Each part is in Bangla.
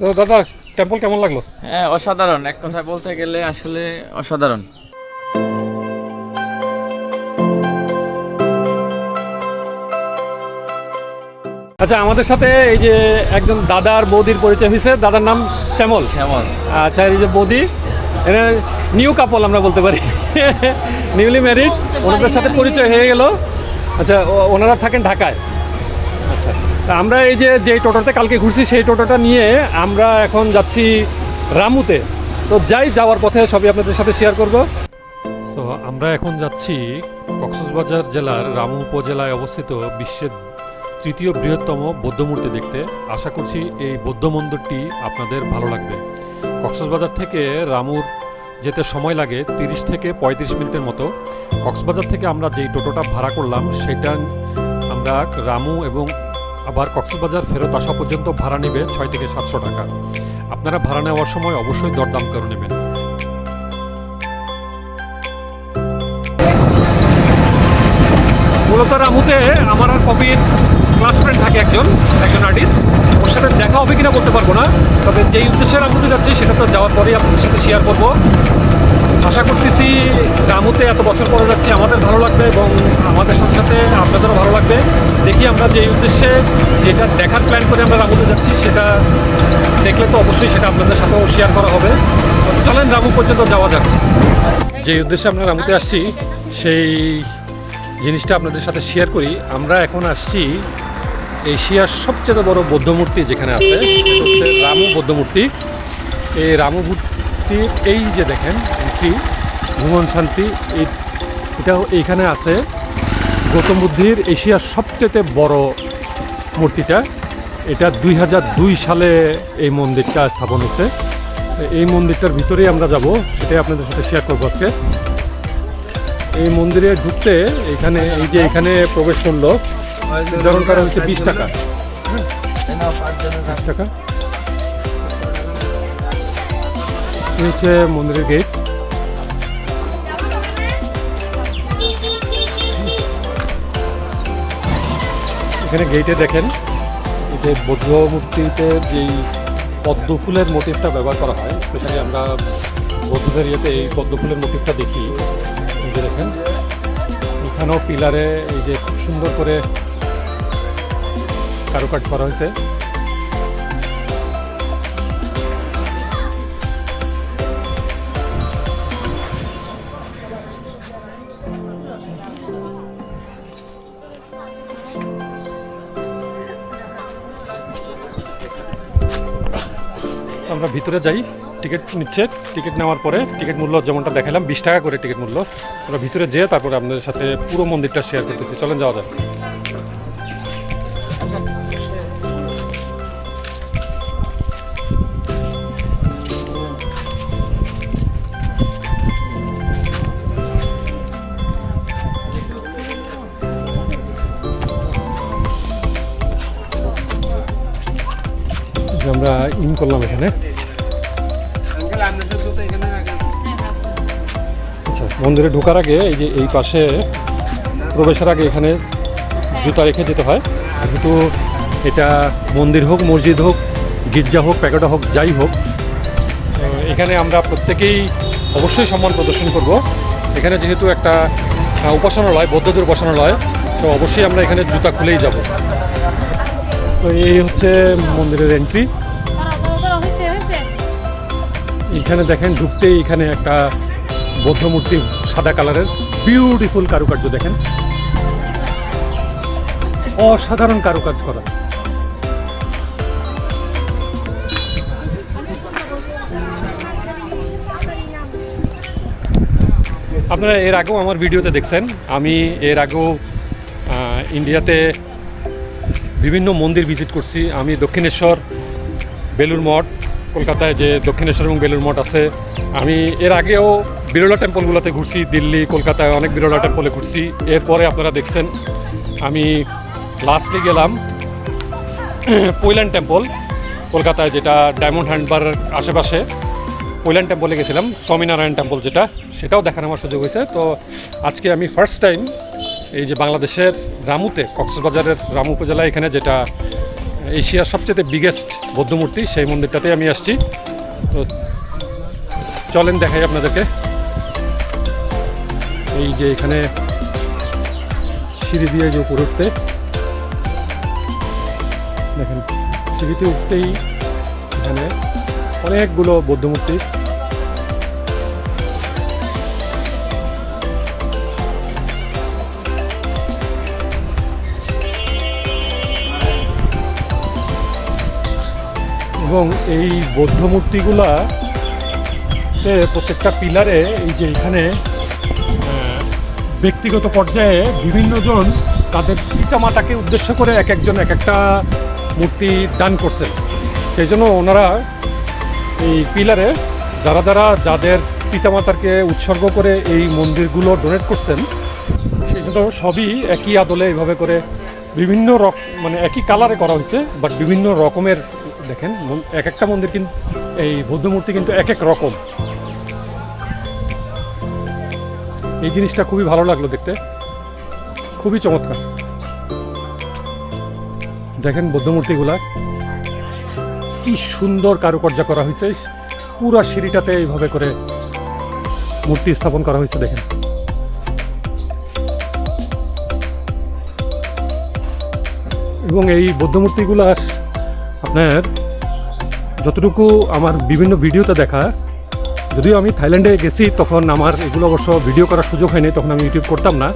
তো দাদা টেম্পল কেমন লাগল? হ্যাঁ অসাধারণ। এক কথায় বলতে গেলে আসলে অসাধারণ। আচ্ছা আমাদের সাথে এই যে একজন দাদার বৌদির পরিচয় হয়েছে দাদার নাম শ্যামল। শ্যামল। আচ্ছা এই যে বৌদি এরা নিউ কাপল আমরা বলতে পারি। নিউলি ম্যারিড ওনাদের সাথে পরিচয় হয়ে গেল। আচ্ছা ওনারা থাকেন ঢাকায়। আচ্ছা। আমরা এই যে যে টোটোতে কালকে ঘুরছি, সেই টোটোটা নিয়ে আমরা এখন যাচ্ছি রামুতে। তো যাই, যাওয়ার পথে সবই আপনাদের সাথে শেয়ার করব। তো আমরা এখন যাচ্ছি কক্সবাজার জেলার রামু উপজেলায় অবস্থিত বিশ্বের তৃতীয় বৃহত্তম বৌদ্ধমূর্তি দেখতে। আশা করছি এই বৌদ্ধ মন্দিরটি আপনাদের ভালো লাগবে। কক্সবাজার থেকে রামুর যেতে সময় লাগে তিরিশ থেকে পঁয়ত্রিশ মিনিটের মতো। কক্সবাজার থেকে আমরা যেই টোটোটা ভাড়া করলাম, সেটা আমরা রামু এবং আবার কক্সবাজার ফেরত আসা পর্যন্ত ভাড়া নেবে ছয় থেকে সাতশো টাকা। আপনারা ভাড়া নেওয়ার সময় অবশ্যই দরদাম করে নেবেন। মূলত রামুতে আমার আর কপির ক্লাস ফ্রেন্ড থাকে একজন একজন আর্টিস্ট ওর সাথে দেখা হবে কিনা বলতে পারব না, তবে যেই উদ্দেশ্যে রামুতে যাচ্ছি সেটা তো যাওয়ার পরেই আপনাদের সাথে শেয়ার করব। আশা করতেছি রামুতে এত বছর পরে যাচ্ছি, আমাদের ভালো লাগবে এবং আমাদের সাথে আপনাদেরও ভালো লাগবে। দেখি আমরা যে উদ্দেশ্যে যেটা দেখার প্ল্যান করে আমরা রামুতে যাচ্ছি, সেটা দেখলে তো অবশ্যই সেটা আপনাদের সাথেও শেয়ার করা হবে। চলেন রামু পর্যন্ত যাওয়া যাক। যে উদ্দেশ্যে আমরা রামুতে আসছি, সেই জিনিসটা আপনাদের সাথে শেয়ার করি। আমরা এখন আসছি এশিয়ার সবচেয়ে বড় বৌদ্ধ মূর্তি যেখানে আছে, সেটা হচ্ছে রামু বৌদ্ধ মূর্তি। এই রামু মূর্তির এই যে দেখেন এটি ভুবন শান্তি, এই এটা এইখানে আছে। গৌতম বুদ্ধির এশিয়ার সবচেয়ে বড় মূর্তিটা। এটা দুই দুই সালে এই মন্দিরটা স্থাপন হচ্ছে এই মন্দিরটার ভিতরেই আমরা যাব, সেটাই আপনাদের সাথে শেয়ার করব আজকে। এই মন্দিরে ঢুকতে এখানে, এই যে এখানে প্রবেশ মূল্য নির্ধারণ করা হচ্ছে বিশ টাকা। বিশ টাকা। হচ্ছে মন্দিরের গেট এখানে গেটে দেখেন যে বৌদ্ধ মূর্তিতে যেই পদ্ম ফুলের মোটিভটা ব্যবহার করা হয় স্পেশালি আমরা বৌদ্ধদের ইয়েতে এই পদ্ম ফুলের মোটিভটা দেখি। যে দেখেন, এখানেও পিলারে এই যে খুব সুন্দর করে কারুকাজ করা হয়েছে। আমরা ভিতরে যাই, টিকিট নিচ্ছে। টিকিট নেওয়ার পরে টিকিট মূল্য যেমনটা দেখালাম, বিশ টাকা করে টিকিট মূল্য। আমরা ভিতরে যেয়ে তারপরে আপনাদের সাথে পুরো মন্দিরটা শেয়ার করতেছি। চলেন যাওয়া যায় আমরা ইন করলাম এখানে। আচ্ছা মন্দিরে ঢোকার আগে এই যে এই পাশে প্রবেশের আগে এখানে জুতা রেখে যেতে হয়। যেহেতু এটা মন্দির হোক, মসজিদ হোক, গির্জা হোক প্যাকেটা হোক, যাই হোক এখানে আমরা প্রত্যেকেই অবশ্যই সম্মান প্রদর্শন করব। এখানে যেহেতু একটা উপাসনালয় বৌদ্ধদের উপাসনালয় তো অবশ্যই আমরা এখানে জুতা খুলেই যাব। তো এই হচ্ছে মন্দিরের এন্ট্রি এখানে দেখেন ঢুকতেই এখানে একটা বৌদ্ধ মূর্তি সাদা কালারের। বিউটিফুল কারুকার্য দেখেন। অসাধারণ কারুকাজ করা। আপনারা এর আগেও আমার ভিডিওতে দেখছেন। আমি এর আগেও ইন্ডিয়াতে বিভিন্ন মন্দির ভিজিট করছি। আমি দক্ষিণেশ্বর বেলুর মঠ, কলকাতায় যে দক্ষিণেশ্বর এবং বেলুর মঠ আছে। আমি এর আগেও বিরলা টেম্পলগুলোতে ঘুরছি, দিল্লি, কলকাতায় অনেক বিরলা টেম্পলে ঘুরছি। এরপরে আপনারা দেখছেন, আমি লাস্টে গেলাম পৈলান টেম্পল, কলকাতায় যেটা ডায়মন্ড হ্যান্ডবার আশেপাশে। পৈলান টেম্পলে গেছিলাম, স্বামীনারায়ণ টেম্পল যেটা, সেটাও দেখার আমার সুযোগ হয়েছে। তো আজকে আমি ফার্স্ট টাইম এই যে বাংলাদেশের রামুতে, কক্সবাজারের রামু উপজেলা এখানে যেটা এশিয়ার সবচেয়ে বিগেস্ট বৌদ্ধ মূর্তি সেই মন্দিরটাতে আমি আসছি। তো চলেন দেখাই আপনাদেরকে। এই যে এখানে সিঁড়ি দিয়ে যে উপরে উঠতে, দেখেন, সিঁড়িতে উঠতেই এখানে অনেকগুলো বৌদ্ধ মূর্তি এবং এই বৌদ্ধ মূর্তিগুলা তে প্রত্যেকটা পিলারে এই যে এখানে ব্যক্তিগত পর্যায়ে বিভিন্ন জন তাদের পিতা মাতাকে উদ্দেশ্য করে এক একজন এক একটা মূর্তি দান করছেন। সেই জন্য ওনারা এই পিলারে যারা যারা যাদের পিতামাতাকে উৎসর্গ করে এই মন্দিরগুলো ডোনেট করছেন সেই জন্য সবই একই আদলে এইভাবে করে বিভিন্ন রক মানে একই কালারে করা হয়েছে বাট বিভিন্ন রকমের দেখেন এক একটা মন্দির কিন্তু এই বৌদ্ধ মূর্তি কিন্তু এক এক রকম। এই জিনিসটা খুবই ভালো লাগল দেখতে। খুবই চমৎকার। দেখেন বৌদ্ধ মূর্তিগুলা কি সুন্দর কারুকার্য করা হয়েছে। পুরা সিঁড়িটাতে এইভাবে করে মূর্তি স্থাপন করা হয়েছে, দেখেন। এবং এই বৌদ্ধ মূর্তিগুলো আপনার যতটুকু আমার বিভিন্ন ভিডিওতে দেখা, যদিও আমি থাইল্যান্ডে গেছি, তখন আমার এগুলো অবশ্য ভিডিও করার সুযোগ হয়নি, তখন আমি ইউটিউব করতাম না।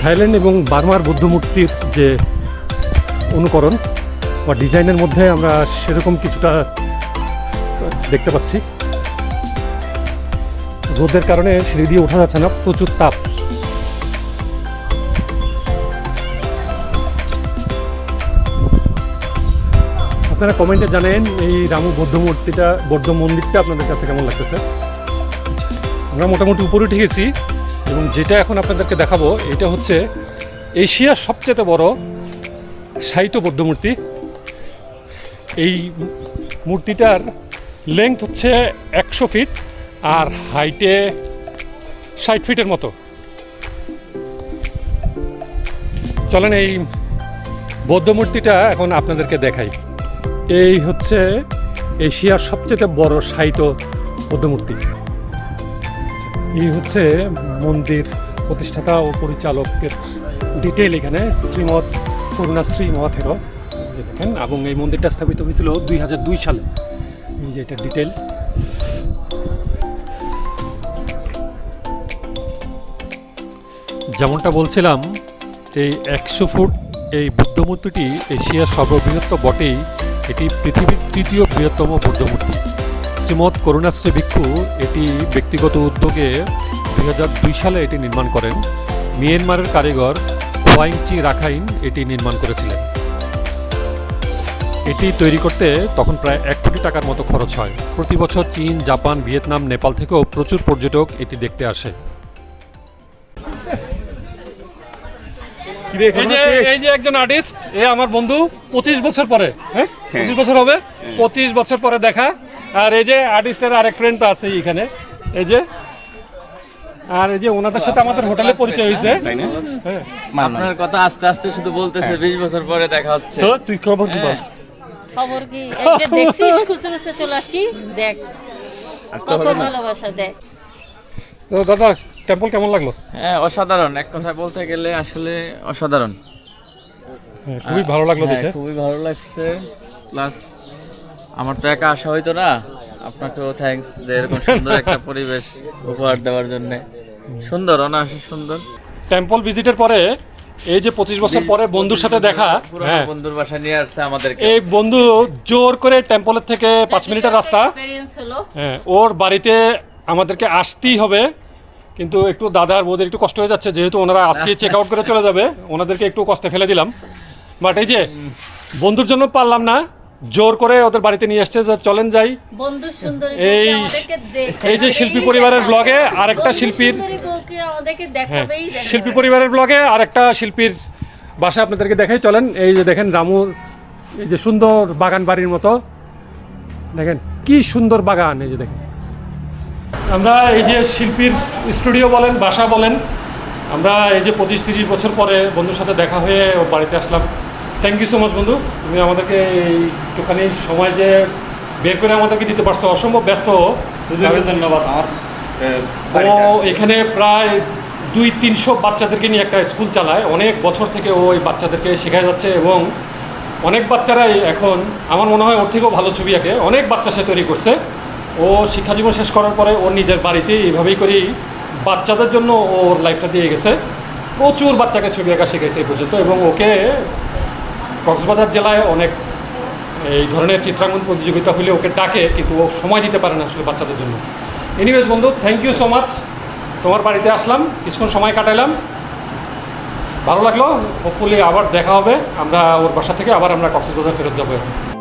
থাইল্যান্ড এবং বার্মার বৌদ্ধ মূর্তির যে অনুকরণ বা ডিজাইনের মধ্যে আমরা সেরকম কিছুটা দেখতে পাচ্ছি। রোদের কারণে সিঁড়ি দিয়ে ওঠা যাচ্ছে না, প্রচুর তাপ। আপনারা কমেন্টে জানেন এই রামু বৌদ্ধ মূর্তিটা বৌদ্ধ মন্দিরটা আপনাদের কাছে কেমন লাগতেছে? আমরা মোটামুটি উপরে উঠে গেছি, এবং যেটা এখন আপনাদেরকে দেখাবো, এটা হচ্ছে এশিয়ার সবচেয়ে বড় সাহিত্য বৌদ্ধ মূর্তি এই মূর্তিটার লেংথ হচ্ছে একশো ফিট আর হাইটে ষাট ফিটের মতো। চলেন এই বৌদ্ধ মূর্তিটা এখন আপনাদেরকে দেখাই। এই হচ্ছে এশিয়ার সবচেয়ে বড় সাহিত্য বৌদ্ধ মূর্তি এই হচ্ছে মন্দির প্রতিষ্ঠাতা ও পরিচালকের ডিটেল এখানে, শ্রীমৎ করুণাশ্রী মহাথের। দেখেন, এবং এই মন্দিরটা স্থাপিত হয়েছিল দুই হাজার দুই সালে। এই যে এটা ডিটেল যেমনটা বলছিলাম, এই একশো ফুট এই বুদ্ধমূর্তিটি এশিয়ার সর্ববৃহৎ বটেই এটি পৃথিবীর তৃতীয় বৃহত্তম বৌদ্ধ মূর্তি শ্রীমৎ করুণাশ্রী ভিক্ষু এটি ব্যক্তিগত উদ্যোগে দুই হাজার দুই সালে এটি নির্মাণ করেন। মিয়ানমারের কারিগর ওয়াইংচি রাখাইন এটি নির্মাণ করেছিলেন। এটি তৈরি করতে তখন প্রায় এক কোটি টাকার মতো খরচ হয়। প্রতি বছর চীন, জাপান, ভিয়েতনাম, নেপাল থেকেও প্রচুর পর্যটক এটি দেখতে আসে। এই যে এই যে একজন আর্টিস্ট এ আমার বন্ধু পঁচিশ বছর পরে হ্যাঁ? পঁচিশ বছর হবে? পঁচিশ বছর পরে দেখা। আর এই যে আর্টিস্টের আরেক ফ্রেন্ড তো আছে এখানে। এই যে আর এই যে ওনাদের সাথে আমাদের হোটেলে পরিচয় হয়েছে। হ্যাঁ। আপনার কথা আস্তে আস্তে শুধু বলতেছে বিশ বছর পরে দেখা হচ্ছে। তুই খবর কি বল খবর কি? এই যে দেখছিস খুঁজতে খুঁজতে চলে আসছি দেখ। কত ভালোবাসা দেখ। তো দাদা টেম্পল কেমন লাগল? হ্যাঁ অসাধারণ। এক কথায় বলতে গেলে আসলে অসাধারণ। হ্যাঁ, খুবই ভালো লাগল হ্যাঁ, দেখে। খুবই ভালো লাগছে। প্লাস আমার তো একা আসা হইতো না। আপনাকেও থ্যাঙ্কস যে এরকম সুন্দর একটা পরিবেশ উপহার দেওয়ার জন্য। সুন্দর অনায়াসে সুন্দর। টেম্পল ভিজিটের পরে এই যে পঁচিশ বছর পরে বন্ধুর সাথে দেখা হ্যাঁ। বন্ধুর বাসা নিয়ে আসছে আমাদের এই বন্ধু জোর করে টেম্পলের থেকে পাঁচ মিনিটের রাস্তা। হ্যাঁ ওর বাড়িতে আমাদেরকে আসতেই হবে। কিন্তু একটু দাদার বৌদের একটু কষ্ট হয়ে যাচ্ছে যেহেতু ওনারা আজকে চেক আউট করে চলে যাবে ওনাদেরকে একটু কষ্টে ফেলে দিলাম। বাট এই যে বন্ধুর জন্য পারলাম না জোর করে ওদের বাড়িতে নিয়ে আসছে যে চলেন যাই। বন্ধু সুন্দরী এই এই যে শিল্পী পরিবারের ব্লগে আরেকটা শিল্পীর হ্যাঁ শিল্পী পরিবারের ব্লগে আরেকটা শিল্পীর বাসা আপনাদেরকে দেখাই চলেন। এই যে দেখেন রামুর এই যে সুন্দর বাগান বাড়ির মতো। দেখেন কি সুন্দর বাগান এই যে দেখেন। আমরা এই যে শিল্পীর স্টুডিও বলেন বাসা বলেন আমরা এই যে পঁচিশ তিরিশ বছর পরে বন্ধুর সাথে দেখা হয়ে বাড়িতে আসলাম। থ্যাংক ইউ সো মাচ বন্ধু। তুমি আমাদেরকে এই একটুখানি সময় যে বের করে আমাদেরকে দিতে পারছ অসম্ভব ব্যস্ত। তোদেরকে ধন্যবাদ। আমার ও এখানে প্রায় দুই তিনশো বাচ্চাদেরকে নিয়ে একটা স্কুল চালায়। অনেক বছর থেকে ও ওই বাচ্চাদেরকে শেখায় যাচ্ছে এবং অনেক বাচ্চারাই এখন আমার মনে হয় ওর থেকেও ভালো ছবি আঁকে। অনেক বাচ্চা সে তৈরি করছে। ও শিক্ষাজীবন শেষ করার পরে ওর নিজের বাড়িতে এইভাবেই করেই বাচ্চাদের জন্য ওর লাইফটা দিয়ে গেছে। প্রচুর বাচ্চাকে ছবি আঁকা শিখেছে এই পর্যন্ত এবং ওকে কক্সবাজার জেলায় অনেক এই ধরনের চিত্রাঙ্কন প্রতিযোগিতা হলে ওকে ডাকে কিন্তু ও সময় দিতে পারে না আসলে বাচ্চাদের জন্য। এনিওয়েজ বন্ধু থ্যাংক ইউ সো মাচ তোমার বাড়িতে আসলাম, কিছুক্ষণ সময় কাটাইলাম। ভালো লাগল হোপফুলি আবার দেখা হবে। আমরা ওর বাসা থেকে আবার আমরা কক্সবাজার ফেরত যাব এখন।